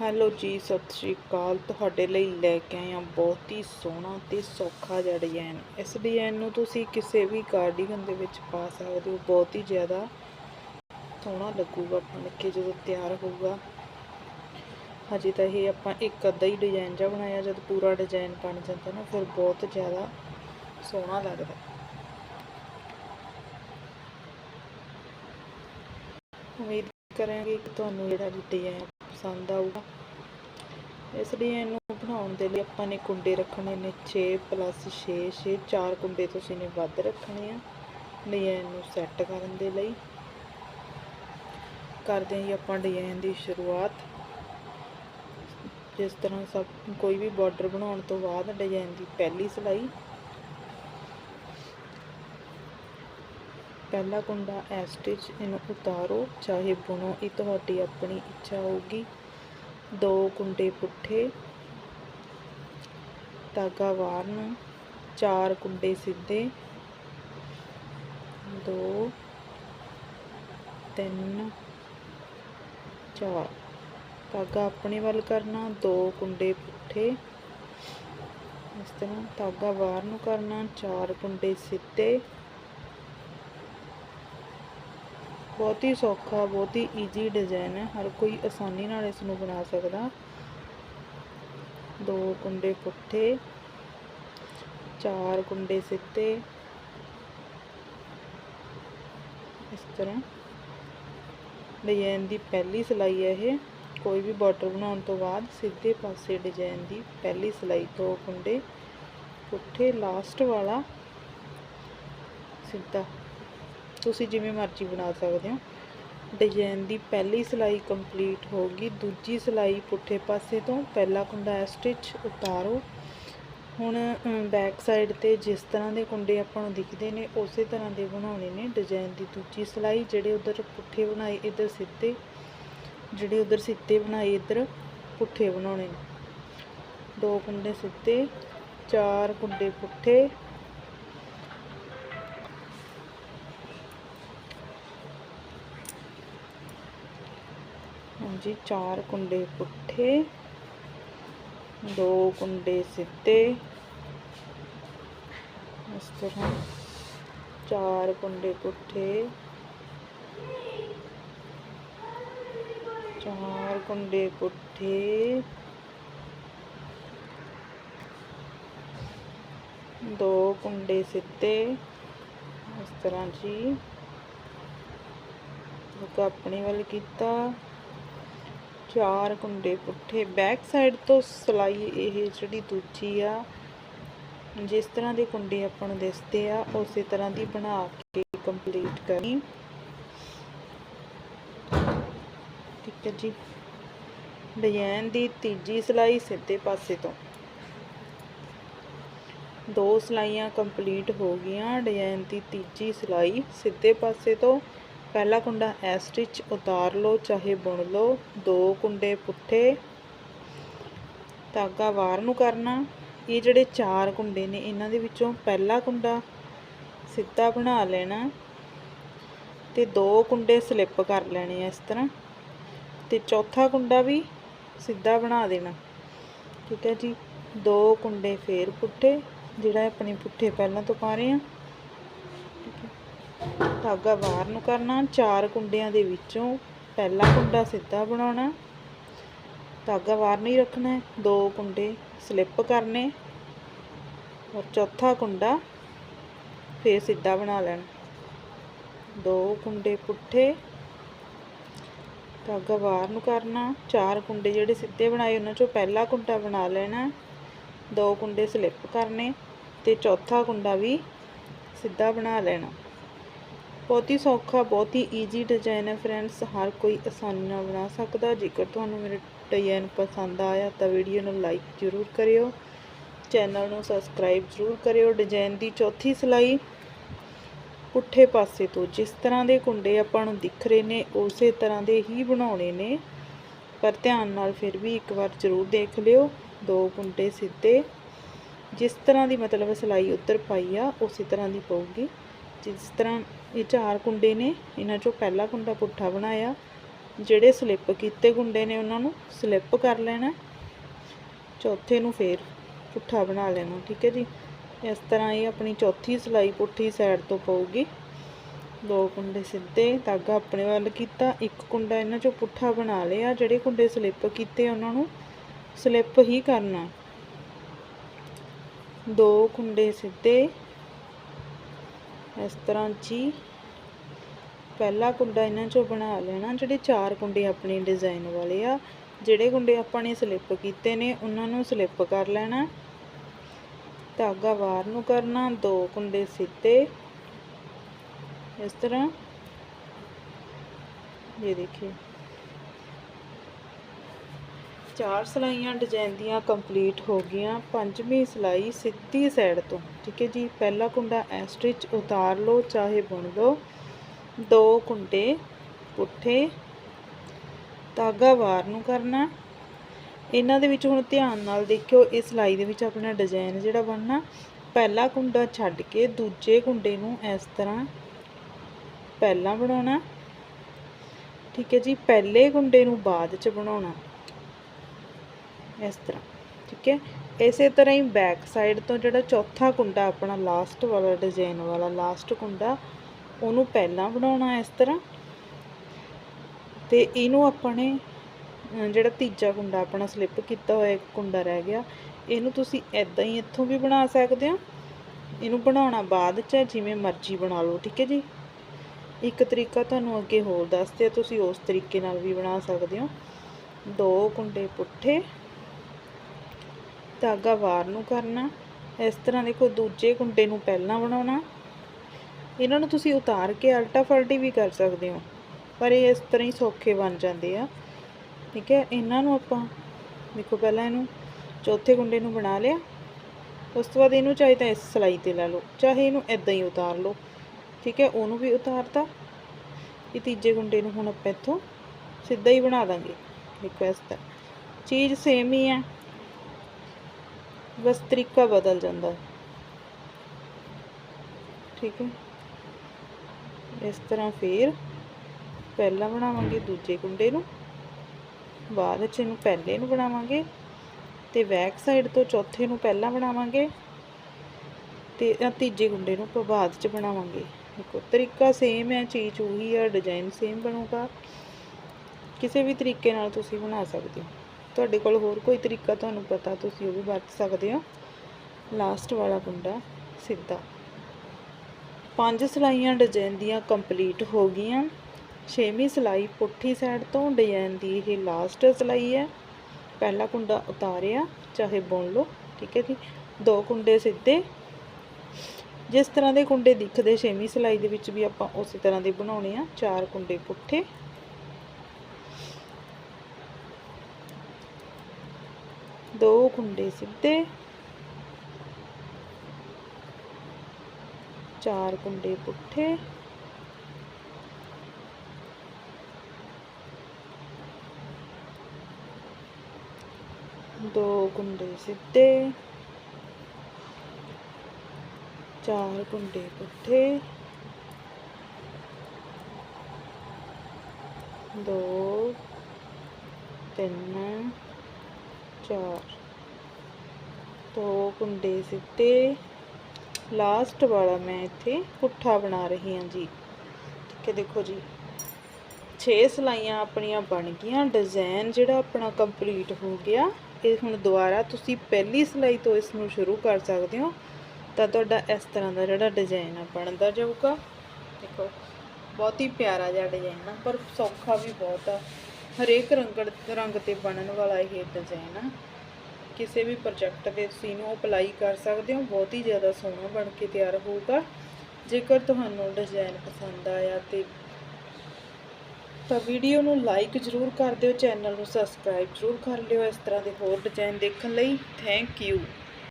Hello ਜੀ, ਸਤਿ ਸ਼੍ਰੀ ਅਕਾਲ। ਤੁਹਾਡੇ ਲਈ ਲੈ ਕੇ ਆਏ ਹਾਂ ਬਹੁਤ ਹੀ ਸੋਹਣਾ ਤੇ ਸੌਖਾ ਜਿਹਾ ਡਿਜ਼ਾਈਨ ਇਸ ਡਿਜ਼ਾਈਨ ਨੂੰ ਤੁਸੀਂ ਕਿਸੇ ਵੀ ਕਾਰਡੀਗਨ ਦੇ ਵਿੱਚ ਪਾ ਸਕਦੇ ਹੋ। ਬਹੁਤ ਹੀ ਜ਼ਿਆਦਾ ਸੋਹਣਾ ਲੱਗੂਗਾ ਬਣ ਕੇ ਜਦੋਂ ਤਿਆਰ ਹੋਊਗਾ। ਹਜੇ ਤਾਂ ਇਹ ਆਪਾਂ ਇੱਕ ਅੱਧਾ ਹੀ ਡਿਜ਼ਾਈਨ ਜਿਹਾ ਬਣਾਇਆ, ਜਦ ਪੂਰਾ ਡਿਜ਼ਾਈਨ ਬਣ ਜਾਂਦਾ ਨਾ, ਫਿਰ ਬਹੁਤ ਜ਼ਿਆਦਾ ਸੋਹਣਾ ਲੱਗਦਾ। ਉਮੀਦ ਕਰਾਂਗੇ ਕਿ ਤੁਹਾਨੂੰ ਜਿਹੜਾ ਡਿਜ਼ਾਈਨ ਪਸੰਦ ਆਊਗਾ। ਇਸ ਡਿਜ਼ਾਈਨ ਨੂੰ ਬਣਾਉਣ ਦੇ ਲਈ ਆਪਾਂ ਨੇ ਕੁੰਡੇ ਰੱਖਣੇ ਨੇ 6 ਪਲੱਸ 6 6 ਚਾਰ ਕੁੰਡੇ ਤੁਸੀਂ ਨੇ ਵੱਧ ਰੱਖਣੇ ਆ। ਡਿਜ਼ਾਈਨ ਨੂੰ ਸੈੱਟ ਕਰਨ ਦੇ ਲਈ। ਕਰਦੇ ਹਾਂ ਜੀ ਆਪਾਂ ਡਿਜ਼ਾਈਨ ਦੀ ਸ਼ੁਰੂਆਤ। ਜਿਸ ਤਰ੍ਹਾਂ ਸਭ ਕੋਈ ਵੀ ਬਾਰਡਰ ਬਣਾਉਣ ਤੋਂ ਬਾਅਦ ਡਿਜ਼ਾਈਨ ਦੀ ਪਹਿਲੀ ਸਿਲਾਈ। ਪਹਿਲਾ ਕੁੰਡਾ ਐ ਸਟਿਚ ਇਹਨੂੰ ਉਤਾਰੋ, ਚਾਹੇ ਬੁਣੋ, ਇਹ ਤੁਹਾਡੀ ਆਪਣੀ ਇੱਛਾ ਹੋਊਗੀ। ਦੋ ਕੁੰਡੇ ਪੁੱਠੇ, ਧਾਗਾ ਵਾਰਨ, ਚਾਰ ਕੁੰਡੇ ਸਿੱਧੇ, ਦੋ, ਤਿੰਨ, ਚਾਰ। ਧਾਗਾ ਆਪਣੇ ਵੱਲ ਕਰਨਾ, ਦੋ ਕੁੰਡੇ ਪੁੱਠੇ, ਇਸ ਤਰ੍ਹਾਂ ਧਾਗਾ ਬਾਹਰ ਨੂੰ ਕਰਨਾ, ਚਾਰ ਕੁੰਡੇ ਸਿੱਧੇ ਬਹੁਤ ਹੀ ਸੌਖਾ, ਬਹੁਤ ਹੀ ਈਜ਼ੀ ਡਿਜ਼ਾਈਨ ਹੈ। ਹਰ ਕੋਈ ਆਸਾਨੀ ਨਾਲ ਇਸ ਨੂੰ ਬਣਾ ਸਕਦਾ। ਦੋ ਕੁੰਡੇ ਪੁੱਠੇ, ਚਾਰ ਕੁੰਡੇ ਸਿੱਧੇ। ਇਸ ਤਰ੍ਹਾਂ। ਡਿਜ਼ਾਈਨ ਦੀ ਪਹਿਲੀ ਸਿਲਾਈ ਹੈ ਇਹ। ਕੋਈ ਵੀ ਬਾਰਡਰ ਬਣਾਉਣ ਤੋਂ ਬਾਅਦ ਸਿੱਧੇ ਪਾਸੇ ਡਿਜ਼ਾਈਨ ਦੀ ਪਹਿਲੀ ਸਿਲਾਈ, ਦੋ ਕੁੰਡੇ ਪੁੱਠੇ ਲਾਸਟ ਵਾਲਾ ਸਿੱਧਾ। ਤੁਸੀਂ ਜਿਵੇਂ ਮਰਜ਼ੀ ਬਣਾ ਸਕਦੇ ਹੋ। ਡਿਜ਼ਾਈਨ ਦੀ ਪਹਿਲੀ ਸਿਲਾਈ ਕੰਪਲੀਟ ਹੋ ਗਈ। ਦੂਜੀ ਸਿਲਾਈ ਪੁੱਠੇ ਪਾਸੇ ਤੋਂ ਪਹਿਲਾ ਕੁੰਡਾ ਸਟਿਚ, ਉਤਾਰੋ। ਹੁਣ ਬੈਕ ਸਾਈਡ ਤੇ ਜਿਸ ਤਰ੍ਹਾਂ ਦੇ ਕੁੰਡੇ ਆਪਾਂ ਨੂੰ ਦਿਖਦੇ ਨੇ, ਉਸੇ ਤਰ੍ਹਾਂ ਦੇ ਬਣਾਉਣੇ ਨੇ ਡਿਜ਼ਾਈਨ ਦੀ ਦੂਜੀ ਸਿਲਾਈ, ਜਿਹੜੇ ਉਧਰ ਪੁੱਠੇ ਬਣਾਏ ਇਧਰ ਸਿੱਧੇ, ਜਿਹੜੇ ਉਧਰ ਸਿੱਧੇ ਬਣਾਏ ਇਧਰ ਪੁੱਠੇ ਬਣਾਉਣੇ ਨੇ। ਦੋ ਕੁੰਡੇ ਸਿੱਧੇ, ਚਾਰ ਕੁੰਡੇ ਪੁੱਠੇ ਹਾਂਜੀ, ਚਾਰ ਕੁੰਡੇ ਪੁੱਠੇ, ਦੋ ਕੁੰਡੇ ਸਿੱਧੇ। ਇਸ ਤਰ੍ਹਾਂ ਚਾਰ ਕੁੰਡੇ ਪੁੱਠੇ, ਚਾਰ ਕੁੰਡੇ ਪੁੱਠੇ, ਦੋ ਕੁੰਡੇ ਸਿੱਧੇ। ਇਸ ਤਰ੍ਹਾਂ ਜੀ ਉਹ ਆਪਣੇ ਵੱਲ ਕੀਤਾ। ਚਾਰ ਕੁੰਡੇ ਪੁੱਠੇ। ਬੈਕ ਸਾਈਡ ਤੋਂ ਸਲਾਈ ਇਹ ਜਿਹੜੀ ਦੂਜੀ ਆ, ਜਿਸ ਤਰ੍ਹਾਂ ਦੇ ਕੁੰਡੇ ਆਪਾਂ ਨੂੰ ਦਿਸਦੇ ਆ, ਉਸੇ ਤਰ੍ਹਾਂ ਦੀ ਬਣਾ ਕੇ ਕੰਪਲੀਟ ਕਰਨੀ ਠੀਕ ਹੈ ਜੀ। ਡਿਜ਼ਾਈਨ ਦੀ ਤੀਜੀ ਸਲਾਈ ਸਿੱਧੇ ਪਾਸੇ ਤੋਂ। ਦੋ ਸਲਾਈਆਂ ਕੰਪਲੀਟ ਹੋ ਗਈਆਂ। ਡਿਜ਼ਾਈਨ ਦੀ ਤੀਜੀ ਸਲਾਈ ਸਿੱਧੇ ਪਾਸੇ ਤੋਂ। ਪਹਿਲਾ ਕੁੰਡਾ ਐ ਸਟਿਚ ਉਤਾਰ ਲਓ, ਚਾਹੇ ਬੁਣ ਲਓ। ਦੋ ਕੁੰਡੇ ਪੁੱਠੇ। ਧਾਗਾ ਵਾਰ ਨੂੰ ਕਰਨਾ। ਇਹ ਜਿਹੜੇ ਚਾਰ ਕੁੰਡੇ ਨੇ, ਇਹਨਾਂ ਦੇ ਵਿੱਚੋਂ ਪਹਿਲਾ ਕੁੰਡਾ ਸਿੱਧਾ ਬਣਾ ਲੈਣਾ ਤੇ ਦੋ ਕੁੰਡੇ ਸਲਿੱਪ ਕਰ ਲੈਣੇ ਇਸ ਤਰ੍ਹਾਂ। ਤੇ ਚੌਥਾ ਕੁੰਡਾ ਵੀ ਸਿੱਧਾ ਬਣਾ ਦੇਣਾ। ਠੀਕ ਹੈ ਜੀ। ਦੋ ਕੁੰਡੇ ਫੇਰ ਪੁੱਠੇ, ਜਿਹੜਾ ਆਪਣੇ ਪੁੱਠੇ ਪਹਿਲਾਂ ਤੋਂ ਪਾ ਰਹੇ ਆ ਧਾਗਾ ਬਾਹਰ ਨੂੰ ਕਰਨਾ, ਚਾਰ ਕੁੰਡਿਆਂ ਦੇ ਵਿੱਚੋਂ ਪਹਿਲਾ ਕੁੰਡਾ ਸਿੱਧਾ ਬਣਾਉਣਾ। ਧਾਗਾ ਬਾਹਰ ਨਹੀਂ ਰੱਖਣਾ, ਦੋ ਕੁੰਡੇ ਸਲਿੱਪ ਕਰਨੇ ਔਰ ਚੌਥਾ ਕੁੰਡਾ ਫੇਰ ਸਿੱਧਾ ਬਣਾ ਲੈਣਾ। ਦੋ ਕੁੰਡੇ ਪੁੱਠੇ, ਧਾਗਾ ਬਾਹਰ ਨੂੰ ਕਰਨਾ, ਚਾਰ ਕੁੰਡੇ ਜਿਹੜੇ ਸਿੱਧੇ ਬਣਾਏ ਉਹਨਾਂ ਚੋਂ ਪਹਿਲਾ ਕੁੰਡਾ ਬਣਾ ਲੈਣਾ, ਦੋ ਕੁੰਡੇ ਸਲਿੱਪ ਕਰਨੇ ਤੇ ਚੌਥਾ ਕੁੰਡਾ ਵੀ ਸਿੱਧਾ ਬਣਾ ਲੈਣਾ। ਬਹੁਤ ਹੀ ਸੌਖਾ, ਬਹੁਤ ਹੀ ਈਜ਼ੀ ਡਿਜ਼ਾਈਨ ਹੈ ਫਰੈਂਡਸ ਹਰ ਕੋਈ ਆਸਾਨੀ ਨਾਲ ਬਣਾ ਸਕਦਾ। ਜੇਕਰ ਤੁਹਾਨੂੰ ਮੇਰਾ ਡਿਜ਼ਾਈਨ ਪਸੰਦ ਆਇਆ ਤਾਂ ਵੀਡੀਓ ਨੂੰ ਲਾਈਕ ਜ਼ਰੂਰ ਕਰਿਓ। ਚੈਨਲ ਨੂੰ ਸਬਸਕ੍ਰਾਈਬ ਜ਼ਰੂਰ ਕਰਿਓ। ਡਿਜ਼ਾਈਨ ਦੀ ਚੌਥੀ ਸਿਲਾਈ ਪੁੱਠੇ ਪਾਸੇ ਤੋਂ ਜਿਸ ਤਰ੍ਹਾਂ ਦੇ ਕੁੰਡੇ ਆਪਾਂ ਨੂੰ ਦਿਖ ਰਹੇ ਨੇ, ਉਸੇ ਤਰ੍ਹਾਂ ਦੇ ਹੀ ਬਣਾਉਣੇ ਨੇ। ਪਰ ਧਿਆਨ ਨਾਲ ਫਿਰ ਵੀ ਇੱਕ ਵਾਰ ਜ਼ਰੂਰ ਦੇਖ ਲਿਓ। ਦੋ ਕੁੰਡੇ ਸਿੱਧੇ। ਜਿਸ ਤਰ੍ਹਾਂ ਦੀ ਮਤਲਬ ਸਿਲਾਈ ਉੱਧਰ ਪਾਈ ਆ, ਉਸੇ ਤਰ੍ਹਾਂ ਦੀ ਪਊਗੀ। ਜਿਸ ਤਰ੍ਹਾਂ ਇਹ ਚਾਰ ਕੁੰਡੇ ਨੇ, ਇਹਨਾਂ ਚੋਂ ਪਹਿਲਾ ਕੁੰਡਾ ਪੁੱਠਾ ਬਣਾਇਆ। ਜਿਹੜੇ ਸਲਿੱਪ ਕੀਤੇ ਕੁੰਡੇ ਨੇ ਉਹਨਾਂ ਨੂੰ ਸਲਿੱਪ ਕਰ ਲੈਣਾ। ਚੌਥੇ ਨੂੰ ਫੇਰ ਪੁੱਠਾ ਬਣਾ ਲੈਣਾ, ਠੀਕ ਹੈ ਜੀ। ਇਸ ਤਰ੍ਹਾਂ ਇਹ ਆਪਣੀ ਚੌਥੀ ਸਲਾਈ ਪੁੱਠੀ ਸਾਈਡ ਤੋਂ ਪਊਗੀ। ਦੋ ਕੁੰਡੇ ਸਿੱਧੇ, ਧਾਗਾ ਆਪਣੇ ਵੱਲ ਕੀਤਾ। ਇੱਕ ਕੁੰਡਾ ਇਹਨਾਂ ਚੋਂ ਪੁੱਠਾ ਬਣਾ ਲਿਆ। ਜਿਹੜੇ ਕੁੰਡੇ ਸਲਿੱਪ ਕੀਤੇ ਉਹਨਾਂ ਨੂੰ ਸਲਿੱਪ ਹੀ ਕਰਨਾ। ਦੋ ਕੁੰਡੇ ਸਿੱਧੇ ਇਸ ਤਰ੍ਹਾਂ ਜੀ। ਪਹਿਲਾ ਕੁੰਡਾ ਇਹਨਾਂ ਚੋਂ ਬਣਾ ਲੈਣਾ, ਜਿਹੜੇ ਚਾਰ ਕੁੰਡੇ ਆਪਣੇ ਡਿਜ਼ਾਈਨ ਵਾਲੇ ਆ। ਜਿਹੜੇ ਕੁੰਡੇ ਆਪਾਂ ਨੇ ਸਲਿੱਪ ਕੀਤੇ ਨੇ, ਉਹਨਾਂ ਨੂੰ ਸਲਿੱਪ ਕਰ ਲੈਣਾ। ਧਾਗਾ ਵਾਰ ਨੂੰ ਕਰਨਾ, ਦੋ ਕੁੰਡੇ ਸਿੱਧੇ ਇਸ ਤਰ੍ਹਾਂ। ਇਹ ਦੇਖਿए ਚਾਰ ਸਲਾਈਆਂ ਡਿਜ਼ਾਈਨ ਦੀਆਂ ਕੰਪਲੀਟ ਹੋ ਗਈਆਂ, ਪੰਜਵੀਂ ਸਲਾਈ ਸਿੱਧੀ ਸਾਈਡ ਤੋਂ। ਠੀਕ ਹੈ ਜੀ, ਪਹਿਲਾ ਕੁੰਡਾ ਐ ਸਟਿਚ ਉਤਾਰ ਲਓ, ਚਾਹੇ ਬੁਣ ਲਓ। ਦੋ ਕੁੰਡੇ ਪੁੱਠੇ, ਧਾਗਾ ਵਾਰ ਨੂੰ ਕਰਨਾ। ਇਹਨਾਂ ਦੇ ਵਿੱਚ ਹੁਣ ਧਿਆਨ ਨਾਲ ਦੇਖਿਓ ਇਸ ਸਲਾਈ ਦੇ ਵਿੱਚ ਆਪਣਾ ਡਿਜ਼ਾਈਨ ਜਿਹੜਾ ਬਣਨਾ। ਪਹਿਲਾ ਕੁੰਡਾ ਛੱਡ ਕੇ ਦੂਜੇ ਕੁੰਡੇ ਨੂੰ ਇਸ ਤਰ੍ਹਾਂ ਪਹਿਲਾਂ ਬਣਾਉਣਾ। ਠੀਕ ਹੈ ਜੀ, ਪਹਿਲੇ ਕੁੰਡੇ ਨੂੰ ਬਾਅਦ ਚ ਬਣਾਉਣਾ। ਇਸ ਤਰ੍ਹਾਂ ਠੀਕ ਹੈ? ਇਸੇ ਤਰ੍ਹਾਂ ਹੀ ਬੈਕ ਸਾਈਡ ਤੋਂ ਜਿਹੜਾ ਚੌਥਾ ਕੁੰਡਾ ਆਪਣਾ ਲਾਸਟ ਵਾਲਾ ਡਿਜ਼ਾਈਨ ਵਾਲਾ ਲਾਸਟ ਕੁੰਡਾ ਉਹਨੂੰ ਪਹਿਲਾਂ ਬਣਾਉਣਾ ਇਸ ਤਰ੍ਹਾਂ ਤੇ ਇਹਨੂੰ ਆਪਾਂ ਨੇ ਜਿਹੜਾ ਤੀਜਾ ਕੁੰਡਾ ਆਪਣਾ ਸਲਿੱਪ ਕੀਤਾ ਹੋਇਆ ਕੁੰਡਾ ਰਹਿ ਗਿਆ ਇਹਨੂੰ ਤੁਸੀਂ ਐਦਾਂ ਹੀ ਇੱਥੋਂ ਵੀ ਬਣਾ ਸਕਦੇ ਹੋ। ਇਹਨੂੰ ਬਣਾਉਣਾ ਬਾਅਦ ਚ ਹੈ, ਜਿਵੇਂ ਮਰਜ਼ੀ ਬਣਾ ਲਓ ਠੀਕ ਹੈ ਜੀ? ਇੱਕ ਤਰੀਕਾ ਤੁਹਾਨੂੰ ਅੱਗੇ ਹੋਰ ਦੱਸਦੇ ਆ ਤੁਸੀਂ ਉਸ ਤਰੀਕੇ ਨਾਲ ਵੀ ਬਣਾ ਸਕਦੇ ਹੋ। ਦੋ ਕੁੰਡੇ ਪੁੱਠੇ ਧਾਗਾ ਵਾਰ ਨੂੰ ਕਰਨਾ, ਇਸ ਤਰ੍ਹਾਂ ਦੇਖੋ ਦੂਜੇ ਕੁੰਡੇ ਨੂੰ ਪਹਿਲਾਂ ਬਣਾਉਣਾ। ਇਹਨਾਂ ਨੂੰ ਤੁਸੀਂ ਉਤਾਰ ਕੇ ਅਲਟਾ ਫਲਟੀ ਵੀ ਕਰ ਸਕਦੇ ਹੋ, ਪਰ ਇਹ ਇਸ ਤਰ੍ਹਾਂ ਹੀ ਸੌਖੇ ਬਣ ਜਾਂਦੇ ਆ। ਠੀਕ ਹੈ, ਇਹਨਾਂ ਨੂੰ ਆਪਾਂ ਦੇਖੋ ਪਹਿਲਾਂ ਇਹਨੂੰ ਚੌਥੇ ਕੁੰਡੇ ਨੂੰ ਬਣਾ ਲਿਆ। ਉਸ ਤੋਂ ਬਾਅਦ ਇਹਨੂੰ ਚਾਹੇ ਤਾਂ ਇਸ ਸਲਾਈ ਤੇ ਲੈ ਲਓ, ਚਾਹੇ ਇਹਨੂੰ ਇਦਾਂ ਹੀ ਉਤਾਰ ਲਓ। ਠੀਕ ਹੈ, ਉਹਨੂੰ ਵੀ ਉਤਾਰਤਾ। ਇਹ ਤੀਜੇ ਗੁੰਡੇ ਨੂੰ ਹੁਣ ਆਪਾਂ ਇੱਥੋਂ ਸਿੱਧਾ ਹੀ ਬਣਾ ਦਾਂਗੇ। ਦੇਖੋ ਇਸ ਚੀਜ਼ ਸੇਮ ਹੀ ਹੈ। ਬਸ ਤਰੀਕਾ ਬਦਲ ਜਾਂਦਾ ਠੀਕ ਹੈ। ਇਸ ਤਰ੍ਹਾਂ ਫੇਰ ਪਹਿਲਾਂ ਬਣਾਵਾਂਗੇ ਦੂਜੇ ਕੁੰਡੇ ਨੂੰ ਬਾਅਦ ਵਿੱਚ ਇਹਨੂੰ ਪਹਿਲੇ ਨੂੰ ਬਣਾਵਾਂਗੇ ਤੇ ਬੈਕ ਸਾਈਡ ਤੋਂ ਚੌਥੇ ਨੂੰ ਪਹਿਲਾਂ ਬਣਾਵਾਂਗੇ ਤੇ ਤੀਜੇ ਕੁੰਡੇ ਨੂੰ ਆਪਾਂ ਬਾਅਦ ਚ ਬਣਾਵਾਂਗੇ। ਦੇਖੋ ਤਰੀਕਾ ਸੇਮ ਹੈ ਚੀਜ਼ ਉਹੀ ਹੈ ਡਿਜ਼ਾਈਨ ਸੇਮ ਬਣੂਗਾ। ਕਿਸੇ ਵੀ ਤਰੀਕੇ ਨਾਲ ਤੁਸੀਂ ਬਣਾ ਸਕਦੇ ਹੋ। ਤੁਹਾਡੇ ਕੋਲ ਹੋਰ ਕੋਈ ਤਰੀਕਾ ਤੁਹਾਨੂੰ ਪਤਾ, ਤੁਸੀਂ ਉਹ ਵੀ ਵਰਤ ਸਕਦੇ ਹੋ। ਲਾਸਟ ਵਾਲਾ ਕੁੰਡਾ ਸਿੱਧਾ। ਪੰਜ ਸਲਾਈਆਂ ਡਿਜ਼ਾਈਨ ਦੀਆਂ ਕੰਪਲੀਟ ਹੋ ਗਈਆਂ। ਛੇਵੀਂ ਸਲਾਈ ਪੁੱਠੀ ਸਾਈਡ ਤੋਂ ਡਿਜ਼ਾਈਨ ਦੀ ਇਹ ਲਾਸਟ ਸਲਾਈ ਹੈ। ਪਹਿਲਾ ਕੁੰਡਾ ਉਤਾਰਿਆ, ਚਾਹੇ ਬੁਣ ਲਓ, ਠੀਕ ਹੈ ਜੀ। ਦੋ ਕੁੰਡੇ ਸਿੱਧੇ। ਜਿਸ ਤਰ੍ਹਾਂ ਦੇ ਕੁੰਡੇ ਦਿਖਦੇ, ਛੇਵੀਂ ਸਲਾਈ ਦੇ ਵਿੱਚ ਵੀ ਆਪਾਂ ਉਸੇ ਤਰ੍ਹਾਂ ਦੇ ਬਣਾਉਣੇ ਆ। ਚਾਰ ਕੁੰਡੇ ਪੁੱਠੇ। ਦੋ ਕੁੰਡੇ ਸਿੱਧੇ ਚਾਰ ਕੁੰਡੇ ਪੁੱਠੇ ਦੋ ਕੁੰਡੇ ਸਿੱਧੇ ਚਾਰ ਕੁੰਡੇ ਪੁੱਠੇ ਦੋ ਤਿੰਨ ਚਾਰ। ਦੋ ਕੁੰਡੇ ਸਿੱਧੇ। ਲਾਸਟ ਵਾਲਾ ਮੈਂ ਇੱਥੇ ਪੁੱਠਾ ਬਣਾ ਰਹੀ ਹਾਂ ਜੀ। ਠੀਕ ਹੈ ਦੇਖੋ ਜੀ 6 ਸਲਾਈਆਂ ਆਪਣੀਆਂ ਬਣ ਗਈਆਂ। ਡਿਜ਼ਾਈਨ ਜਿਹੜਾ ਆਪਣਾ ਕੰਪਲੀਟ ਹੋ ਗਿਆ। ਇਹ ਹੁਣ ਦੁਬਾਰਾ ਤੁਸੀਂ ਪਹਿਲੀ ਸਲਾਈ ਤੋਂ ਇਸ ਨੂੰ ਸ਼ੁਰੂ ਕਰ ਸਕਦੇ ਹੋ। ਤਾਂ ਤੁਹਾਡਾ ਇਸ ਤਰ੍ਹਾਂ ਦਾ ਜਿਹੜਾ ਡਿਜ਼ਾਈਨ ਆ ਬਣਦਾ ਜਾਊਗਾ। ਦੇਖੋ, ਬਹੁਤ ਹੀ ਪਿਆਰਾ ਜਿਹਾ ਡਿਜ਼ਾਈਨ ਆ, ਪਰ ਸੌਖਾ ਵੀ ਬਹੁਤ ਆ। ਹਰੇਕ ਰੰਗੜ ਰੰਗ ਤੇ ਬਣਨ ਵਾਲਾ ਇਹ ਡਿਜ਼ਾਈਨ ਆ। ਕਿਸੇ ਵੀ ਪ੍ਰੋਜੈਕਟ ਤੇ ਤੁਸੀਂ ਇਹਨੂੰ ਅਪਲਾਈ ਕਰ ਸਕਦੇ ਹੋ, ਬਹੁਤ ਹੀ ਜ਼ਿਆਦਾ ਸੋਹਣਾ ਬਣ ਕੇ ਤਿਆਰ ਹੋਊਗਾ। ਜੇਕਰ ਤੁਹਾਨੂੰ ਡਿਜ਼ਾਈਨ ਪਸੰਦ ਆਇਆ ਤੇ ਤਾਂ ਵੀਡੀਓ ਨੂੰ ਲਾਈਕ ਜ਼ਰੂਰ ਕਰ ਦਿਓ ਚੈਨਲ ਨੂੰ ਸਬਸਕ੍ਰਾਈਬ ਜ਼ਰੂਰ ਕਰ ਲਿਓ ਇਸ ਤਰ੍ਹਾਂ ਦੇ ਹੋਰ ਡਿਜ਼ਾਈਨ ਦੇਖਣ ਲਈ। Thank you